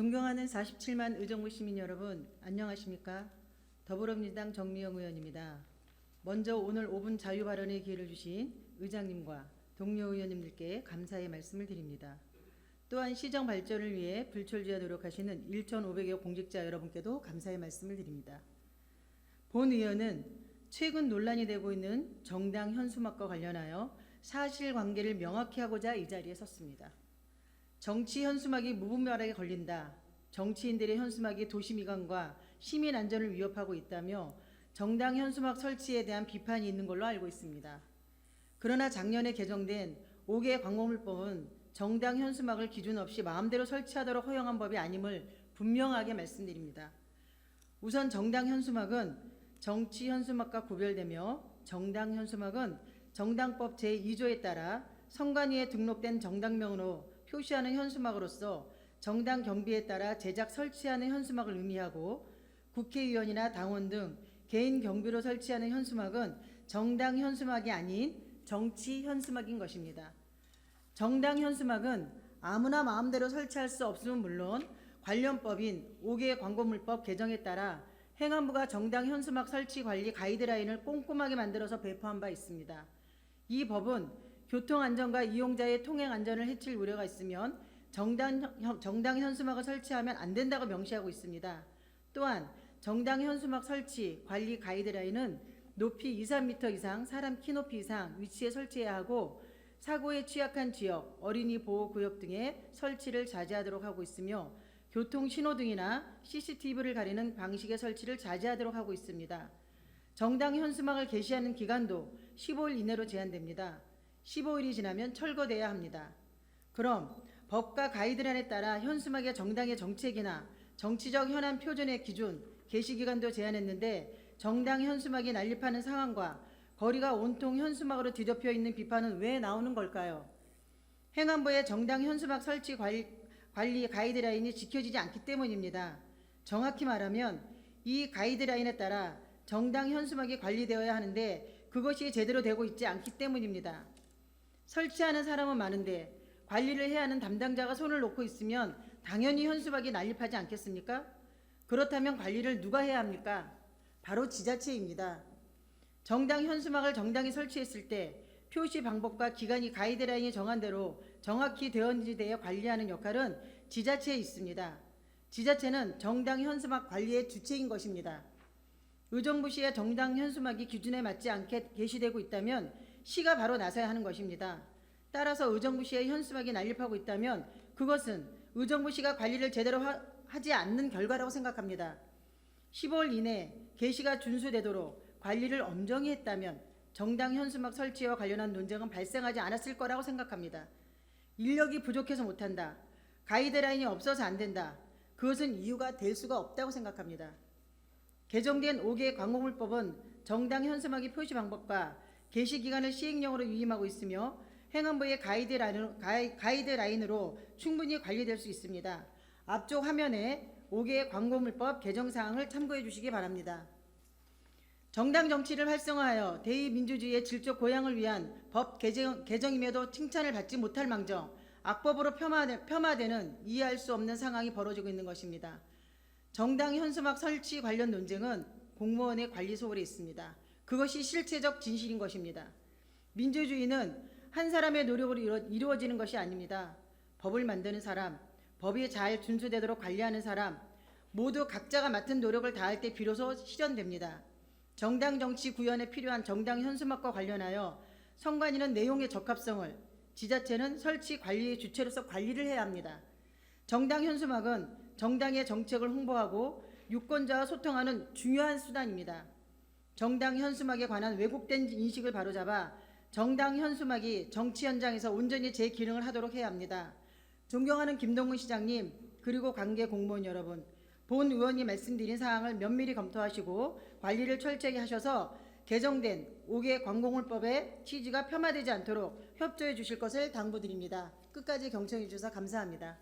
존경하는 47만 의정부 시민 여러분, 안녕하십니까? 더불어민주당 정미영 의원입니다. 먼저 오늘 5분 자유 발언의 기회를 주신 의장님과 동료 의원님들께 감사의 말씀을 드립니다. 또한 시정 발전을 위해 불철주야 노력하시는 1,500여 공직자 여러분께도 감사의 말씀을 드립니다. 본 의원은 최근 논란이 되고 있는 정당 현수막과 관련하여 사실관계를 명확히 하고자 이 자리에 섰습니다. 정치 현수막이 무분별하게 걸린다. 정치인들의 현수막이 도시 미관과 시민 안전을 위협하고 있다며 정당 현수막 설치에 대한 비판이 있는 걸로 알고 있습니다. 그러나 작년에 개정된 5개 광고물법은 정당 현수막을 기준 없이 마음대로 설치하도록 허용한 법이 아님을 분명하게 말씀드립니다. 우선 정당 현수막은 정치 현수막과 구별되며 정당 현수막은 정당법 제2조에 따라 선관위에 등록된 정당명으로 표시하는 현수막으로서 정당 경비에 따라 제작 설치하는 현수막을 의미하고 국회의원이나 당원 등 개인 경비로 설치하는 현수막은 정당 현수막이 아닌 정치 현수막인 것입니다. 정당 현수막은 아무나 마음대로 설치할 수 없음은 물론 관련 법인 5개 광고물법 개정에 따라 행안부가 정당 현수막 설치 관리 가이드라인을 꼼꼼하게 만들어서 배포한 바 있습니다. 이 법은 교통 안전과 이용자의 통행 안전을 해칠 우려가 있으면 정당, 현- 정당 현수막을 설치하면 안 된다고 명시하고 있습니다. 또한 정당 현수막 설치 관리 가이드라인은 높이 2, 3m 이상 사람 키 높이 이상 위치에 설치해야 하고 사고에 취약한 지역, 어린이 보호 구역 등에 설치를 자제하도록 하고 있으며 교통 신호등이나 CCTV를 가리는 방식의 설치를 자제하도록 하고 있습니다. 정당 현수막을 게시하는 기간도 15일 이내로 제한됩니다. 15일이 지나면 철거돼야 합니다. 그럼 법과 가이드라인에 따라 현수막의 정당의 정책이나 정치적 현안 표준의 기준, 게시 기간도 제한했는데 정당 현수막이 난립하는 상황과 거리가 온통 현수막으로 뒤덮여 있는 비판은 왜 나오는 걸까요? 행안부의 정당 현수막 설치 관리 가이드라인이 지켜지지 않기 때문입니다. 정확히 말하면 이 가이드라인에 따라 정당 현수막이 관리되어야 하는데 그것이 제대로 되고 있지 않기 때문입니다. 설치하는 사람은 많은데 관리를 해야 하는 담당자가 손을 놓고 있으면 당연히 현수막이 난립하지 않겠습니까? 그렇다면 관리를 누가 해야 합니까? 바로 지자체입니다. 정당 현수막을 정당이 설치했을 때 표시 방법과 기간이 가이드라인이 정한 대로 정확히 되어지되어 관리하는 역할은 지자체에 있습니다. 지자체는 정당 현수막 관리의 주체인 것입니다. 의정부시의 정당 현수막이 기준에 맞지 않게 게시되고 있다면 시가 바로 나서야 하는 것입니다. 따라서 의정부시의 현수막이 난립하고 있다면 그것은 의정부 시가 관리를 제대로 하, 하지 않는 결과라고 생각합니다. 15일 이내 게시가 준수되도록 관리를 엄정히 했다면 정당 현수막 설치와 관련한 논쟁은 발생하지 않았을 거라고 생각합니다. 인력이 부족해서 못한다. 가이드라인이 없어서 안 된다. 그것은 이유가 될 수가 없다고 생각합니다. 개정된 5개 광고물법은 정당 현수막의 표시 방법과 게시 기간을 시행령으로 위임하고 있으며 행안부의 가이드라인, 가이- 가이드라인으로 충분히 관리될 수 있습니다. 앞쪽 화면에 5개 광고물법 개정 사항을 참고해 주시기 바랍니다. 정당 정치를 활성화하여 대의민주주의의 질적 고양을 위한 법 개정, 개정임에도 칭찬을 받지 못할 망정 악법으로 폄하되, 폄하되는 이해할 수 없는 상황이 벌어지고 있는 것입니다. 정당 현수막 설치 관련 논쟁은 공무원의 관리 소홀에 있습니다. 그것이 실체적 진실인 것입니다. 민주주의는 한 사람의 노력으로 이루, 이루어지는 것이 아닙니다. 법을 만드는 사람, 법이 잘 준수되도록 관리하는 사람, 모두 각자가 맡은 노력을 다할 때 비로소 실현됩니다. 정당 정치 구현에 필요한 정당 현수막과 관련하여 선관위는 내용의 적합성을, 지자체는 설치 관리의 주체로서 관리를 해야 합니다. 정당 현수막은 정당의 정책을 홍보하고 유권자와 소통하는 중요한 수단입니다. 정당 현수막에 관한 왜곡된 인식을 바로잡아 정당 현수막이 정치 현장에서 온전히 제 기능을 하도록 해야 합니다. 존경하는 김동훈 시장님 그리고 관계 공무원 여러분, 본 의원이 말씀드린 사항을 면밀히 검토하시고 관리를 철저히 하셔서 개정된 5개 관공물법의 취지가 폄하되지 않도록 협조해 주실 것을 당부드립니다. 끝까지 경청해 주셔서 감사합니다.